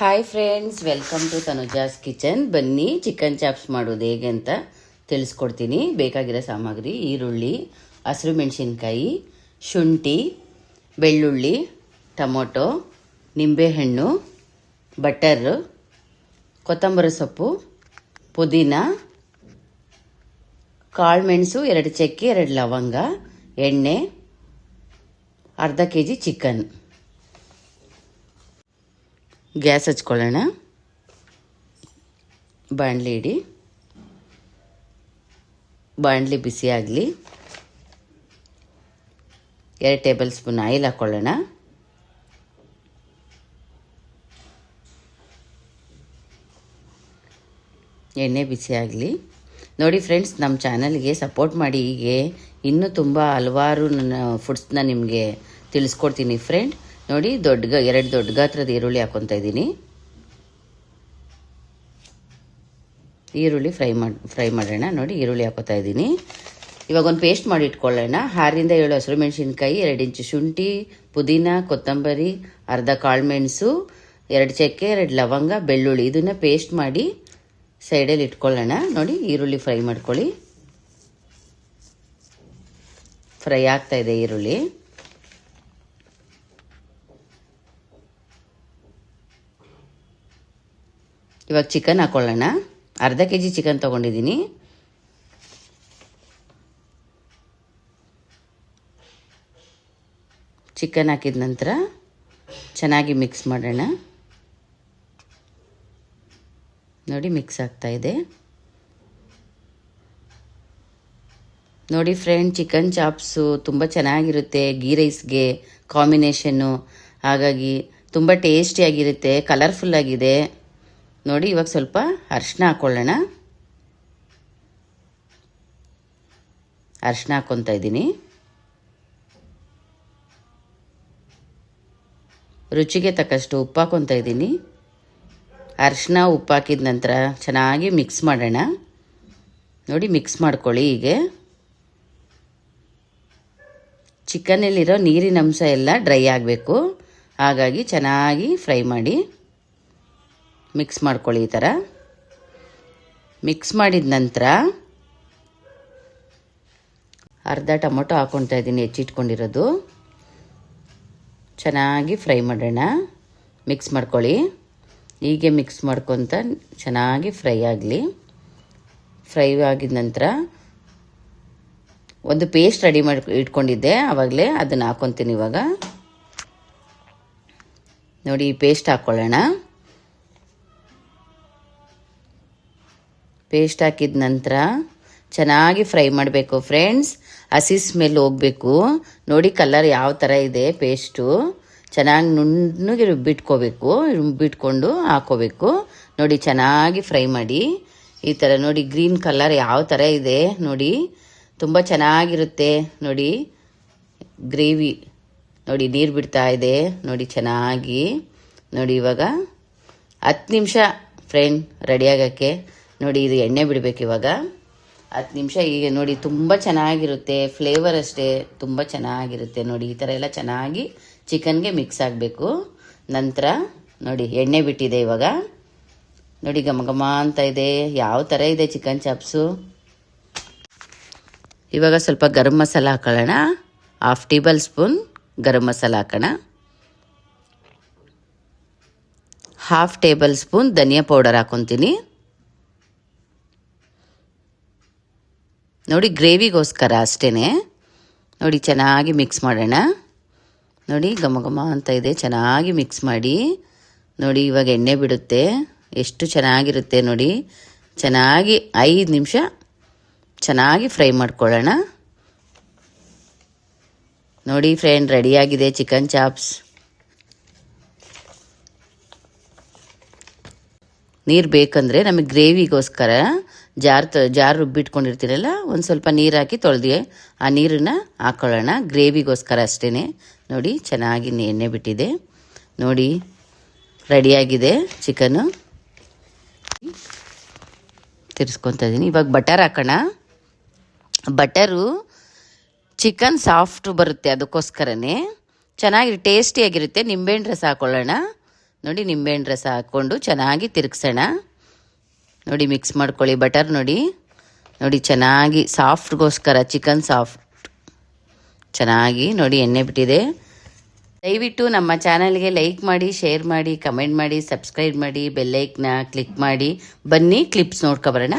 Hi friends welcome to Tanuja's kitchen ಬನ್ನಿ chicken chops ಮಾಡೋದು ಹೇಗೆ ಅಂತ ತಿಳಿಸ್ಕೊಡ್ತೀನಿ. ಬೇಕಾಗಿರೋ ಸಾಮಗ್ರಿ, ಈರುಳ್ಳಿ, ಹಸಿರು ಮೆಣಸಿನ್ಕಾಯಿ, ಶುಂಠಿ, ಬೆಳ್ಳುಳ್ಳಿ, ಟೊಮೊಟೊ, ನಿಂಬೆಹಣ್ಣು ಬಟರ್ ಕೊತ್ತಂಬರಿ ಸೊಪ್ಪು, ಪುದೀನ ಕಾಳುಮೆಣಸು ಎರಡು ಚಕ್ಕೆ, ಎರಡು ಲವಂಗ, ಎಣ್ಣೆ, ಅರ್ಧ ಕೆ ಜಿ ಚಿಕನ್ ಗ್ಯಾಸ್ ಹಚ್ಕೊಳ್ಳೋಣ. ಬಾಣಲಿ ಇಡಿ. ಬಾಣಲಿ ಬಿಸಿ ಆಗಲಿ. ಎರಡು ಟೇಬಲ್ ಸ್ಪೂನ್ ಆಯಿಲ್ ಹಾಕ್ಕೊಳ್ಳೋಣ ಎಣ್ಣೆ ಬಿಸಿ ಆಗಲಿ. ನೋಡಿ ಫ್ರೆಂಡ್ಸ್, ನಮ್ಮ ಚಾನಲ್ಗೆ ಸಪೋರ್ಟ್ ಮಾಡಿ. ಹೀಗೆ ಇನ್ನೂ ತುಂಬ ಹಲವಾರು ನನ್ನ ಫುಡ್ಸ್ನ ನಿಮಗೆ ತಿಳಿಸ್ಕೊಡ್ತೀನಿ ಫ್ರೆಂಡ್. ನೋಡಿ, ದೊಡ್ಡ ಎರಡು ದೊಡ್ಡ ಗಾತ್ರದ ಈರುಳ್ಳಿ ಹಾಕ್ಕೊತಾ ಇದ್ದೀನಿ. ಈರುಳ್ಳಿ ಫ್ರೈ ಮಾಡಿ, ಫ್ರೈ ಮಾಡೋಣ. ನೋಡಿ, ಈರುಳ್ಳಿ ಹಾಕೋತಾ ಇದ್ದೀನಿ. ಇವಾಗ ಒಂದು ಪೇಸ್ಟ್ ಮಾಡಿ ಇಟ್ಕೊಳ್ಳೋಣ. ಹಾರಿಂದ ಏಳು ಹಸಿರು ಮೆಣಸಿನ್ಕಾಯಿ, ಎರಡು ಇಂಚು ಶುಂಠಿ, ಪುದೀನ, ಕೊತ್ತಂಬರಿ, ಅರ್ಧ ಕಾಳುಮೆಣಸು ಎರಡು ಚಕ್ಕೆ, ಎರಡು ಲವಂಗ, ಬೆಳ್ಳುಳ್ಳಿ. ಇದನ್ನು ಪೇಸ್ಟ್ ಮಾಡಿ ಸೈಡಲ್ಲಿ ಇಟ್ಕೊಳ್ಳೋಣ. ನೋಡಿ, ಈರುಳ್ಳಿ ಫ್ರೈ ಮಾಡ್ಕೊಳ್ಳಿ. ಫ್ರೈ ಆಗ್ತಾ ಇದೆ ಈರುಳ್ಳಿ. ಇವಾಗ ಚಿಕನ್ ಹಾಕೊಳ್ಳೋಣ. ಅರ್ಧ ಕೆ ಜಿ ಚಿಕನ್ ತೊಗೊಂಡಿದ್ದೀನಿ. ಚಿಕನ್ ಹಾಕಿದ ನಂತರ ಚೆನ್ನಾಗಿ ಮಿಕ್ಸ್ ಮಾಡೋಣ. ನೋಡಿ ಮಿಕ್ಸ್ ಆಗ್ತಾ ಇದೆ. ನೋಡಿ ಫ್ರೆಂಡ್ ಚಿಕನ್ ಚಾಪ್ಸು ತುಂಬ ಚೆನ್ನಾಗಿರುತ್ತೆ ಗೀ ರೈಸ್ಗೆ ಕಾಂಬಿನೇಷನ್ನು ಹಾಗಾಗಿ ತುಂಬ ಟೇಸ್ಟಿಯಾಗಿರುತ್ತೆ ಕಲರ್ಫುಲ್ ಆಗಿದೆ. ನೋಡಿ, ಇವಾಗ ಸ್ವಲ್ಪ ಅರಿಶಿನ ಹಾಕ್ಕೊಳ್ಳೋಣ ಅರಿಶಿನ ಹಾಕ್ಕೊತಾ ಇದ್ದೀನಿ. ರುಚಿಗೆ ತಕ್ಕಷ್ಟು ಉಪ್ಪು ಹಾಕ್ಕೊತಾ ಇದ್ದೀನಿ. ಅರಿಶಿನ ಉಪ್ಪು ಹಾಕಿದ ನಂತರ ಚೆನ್ನಾಗಿ ಮಿಕ್ಸ್ ಮಾಡೋಣ. ನೋಡಿ ಮಿಕ್ಸ್ ಮಾಡ್ಕೊಳ್ಳಿ ಹೀಗೆ. ಚಿಕನಲ್ಲಿರೋ ನೀರಿನ ಅಂಶ ಎಲ್ಲ ಡ್ರೈ ಆಗಬೇಕು. ಹಾಗಾಗಿ ಚೆನ್ನಾಗಿ ಫ್ರೈ ಮಾಡಿ. ಮಿಕ್ಸ್ ಮಾಡ್ಕೊಳ್ಳಿ ಈ ಥರ ಮಿಕ್ಸ್ ಮಾಡಿದ ನಂತರ ಅರ್ಧ ಟೊಮೊಟೊ ಹಾಕ್ಕೊತಾ ಇದ್ದೀನಿ ಹೆಚ್ಚಿಟ್ಕೊಂಡಿರೋದು. ಚೆನ್ನಾಗಿ ಫ್ರೈ ಮಾಡೋಣ. ಮಿಕ್ಸ್ ಮಾಡ್ಕೊಳ್ಳಿ. ಹೀಗೆ ಮಿಕ್ಸ್ ಮಾಡ್ಕೊತ ಚೆನ್ನಾಗಿ ಫ್ರೈ ಆಗಲಿ. ಫ್ರೈ ಆಗಿದ ನಂತರ ಒಂದು ಪೇಸ್ಟ್ ರೆಡಿ ಮಾಡಿ ಇಟ್ಕೊಂಡಿದ್ದೆ ಆವಾಗಲೇ ಅದನ್ನು ಹಾಕ್ಕೊತೀನಿ ಇವಾಗ. ನೋಡಿ, ಈ ಪೇಸ್ಟ್ ಹಾಕ್ಕೊಳ್ಳೋಣ ಪೇಸ್ಟ್ ಹಾಕಿದ ನಂತರ ಚೆನ್ನಾಗಿ ಫ್ರೈ ಮಾಡಬೇಕು ಫ್ರೆಂಡ್ಸ್. ಹಸಿ ಸ್ಮೆಲ್ ಹೋಗಬೇಕು. ನೋಡಿ ಕಲರ್ ಯಾವ ಥರ ಇದೆ ಪೇಸ್ಟು. ಚೆನ್ನಾಗಿ ನುಣ್ಣಗೆ ರುಬ್ಬಿಟ್ಕೋಬೇಕು. ರುಬ್ಬಿಟ್ಕೊಂಡು ಹಾಕೋಬೇಕು. ನೋಡಿ ಚೆನ್ನಾಗಿ ಫ್ರೈ ಮಾಡಿ. ಈ ಥರ ನೋಡಿ ಗ್ರೀನ್ ಕಲರ್ ಯಾವ ಥರ ಇದೆ ನೋಡಿ. ತುಂಬ ಚೆನ್ನಾಗಿರುತ್ತೆ ನೋಡಿ. ಗ್ರೇವಿ ನೋಡಿ ನೀರು ಬಿಡ್ತಾ ಇದೆ ನೋಡಿ ಚೆನ್ನಾಗಿ. ನೋಡಿ ಇವಾಗ ಹತ್ತು ನಿಮಿಷ ಫ್ರೆಂಡ್ ರೆಡಿ ಆಗೋಕ್ಕೆ. ನೋಡಿ, ಇದು ಎಣ್ಣೆ ಬಿಡಬೇಕು ಇವಾಗ. ಹತ್ತು ನಿಮಿಷ ಈಗ ನೋಡಿ, ತುಂಬ ಚೆನ್ನಾಗಿರುತ್ತೆ. ಫ್ಲೇವರ್ ಅಷ್ಟೇ, ತುಂಬ ಚೆನ್ನಾಗಿರುತ್ತೆ ನೋಡಿ, ಈ ಥರ ಎಲ್ಲ ಚೆನ್ನಾಗಿ ಚಿಕನ್ಗೆ ಮಿಕ್ಸ್ ಆಗಬೇಕು. ನಂತರ ನೋಡಿ, ಎಣ್ಣೆ ಬಿಟ್ಟಿದೆ ಇವಾಗ. ನೋಡಿ, ಘಮ ಘಮ ಅಂತ ಇದೆ. ಯಾವ ಥರ ಇದೆ ಚಿಕನ್ ಚಾಪ್ಸು ಇವಾಗ ಸ್ವಲ್ಪ ಗರಂ ಮಸಾಲ ಹಾಕೊಳ್ಳೋಣ. Half tablespoon garam masala ಹಾಕೋಣ. ಹಾಫ್ ಟೇಬಲ್ ಸ್ಪೂನ್ ಧನಿಯಾ ಪೌಡರ್ ಹಾಕೊತೀನಿ. ನೋಡಿ, ಗ್ರೇವಿಗೋಸ್ಕರ ಅಷ್ಟೇ ನೋಡಿ, ಚೆನ್ನಾಗಿ ಮಿಕ್ಸ್ ಮಾಡೋಣ. ನೋಡಿ, ಘಮ ಘಮ ಅಂತ ಇದೆ. ಚೆನ್ನಾಗಿ ಮಿಕ್ಸ್ ಮಾಡಿ. ನೋಡಿ, ಇವಾಗ ಎಣ್ಣೆ ಬಿಡುತ್ತೆ. ಎಷ್ಟು ಚೆನ್ನಾಗಿರುತ್ತೆ ನೋಡಿ. ಚೆನ್ನಾಗಿ ಐದು ನಿಮಿಷ ಚೆನ್ನಾಗಿ ಫ್ರೈ ಮಾಡ್ಕೊಳ್ಳೋಣ. ನೋಡಿ ಫ್ರೆಂಡ್ ರೆಡಿಯಾಗಿದೆ ಚಿಕನ್ ಚಾಪ್ಸ್ ನೀರು ಬೇಕಂದರೆ ನಮಗೆ ಗ್ರೇವಿಗೋಸ್ಕರ ಜಾರ್ ತ, ಜಾರ್ ರುಬ್ಬಿಟ್ಕೊಂಡಿರ್ತೀರಲ್ಲ, ಒಂದು ಸ್ವಲ್ಪ ನೀರು ಹಾಕಿ ತೊಳೆದಿ ಆ ನೀರನ್ನು ಹಾಕ್ಕೊಳ್ಳೋಣ ಗ್ರೇವಿಗೋಸ್ಕರ ಅಷ್ಟೇ ನೋಡಿ, ಚೆನ್ನಾಗಿ ಎಣ್ಣೆ ಬಿಟ್ಟಿದೆ. ನೋಡಿ, ರೆಡಿಯಾಗಿದೆ ಚಿಕನು. ತಿರ್ಸ್ಕೊತಾ ಇದ್ದೀನಿ ಇವಾಗ ಬಟರ್ ಹಾಕೋಣ. ಬಟರು ಚಿಕನ್ ಸಾಫ್ಟ್ ಬರುತ್ತೆ ಅದಕ್ಕೋಸ್ಕರನೇ. ಚೆನ್ನಾಗಿ ಟೇಸ್ಟಿಯಾಗಿರುತ್ತೆ. ನಿಂಬೆಹಣ್ಣು ರಸ ಹಾಕೊಳ್ಳೋಣ. ನೋಡಿ ನಿಂಬೆಹಣ್ಣು ರಸ ಹಾಕ್ಕೊಂಡು ಚೆನ್ನಾಗಿ ತಿರುಗ್ಸೋಣ. ನೋಡಿ ಮಿಕ್ಸ್ ಮಾಡ್ಕೊಳ್ಳಿ ಬಟರ್ ನೋಡಿ. ನೋಡಿ ಚೆನ್ನಾಗಿ ಸಾಫ್ಟ್ಗೋಸ್ಕರ ಚಿಕನ್ ಸಾಫ್ಟ್. ಚೆನ್ನಾಗಿ ನೋಡಿ ಎಣ್ಣೆ ಬಿಟ್ಟಿದೆ. ದಯವಿಟ್ಟು ನಮ್ಮ ಚಾನಲ್ಗೆ ಲೈಕ್ ಮಾಡಿ, ಶೇರ್ ಮಾಡಿ, ಕಮೆಂಟ್ ಮಾಡಿ, ಸಬ್ಸ್ಕ್ರೈಬ್ ಮಾಡಿ ಬೆಲ್ಲೈಕ್ನ ಕ್ಲಿಕ್ ಮಾಡಿ. ಬನ್ನಿ ಕ್ಲಿಪ್ಸ್ ನೋಡ್ಕೊಬರೋಣ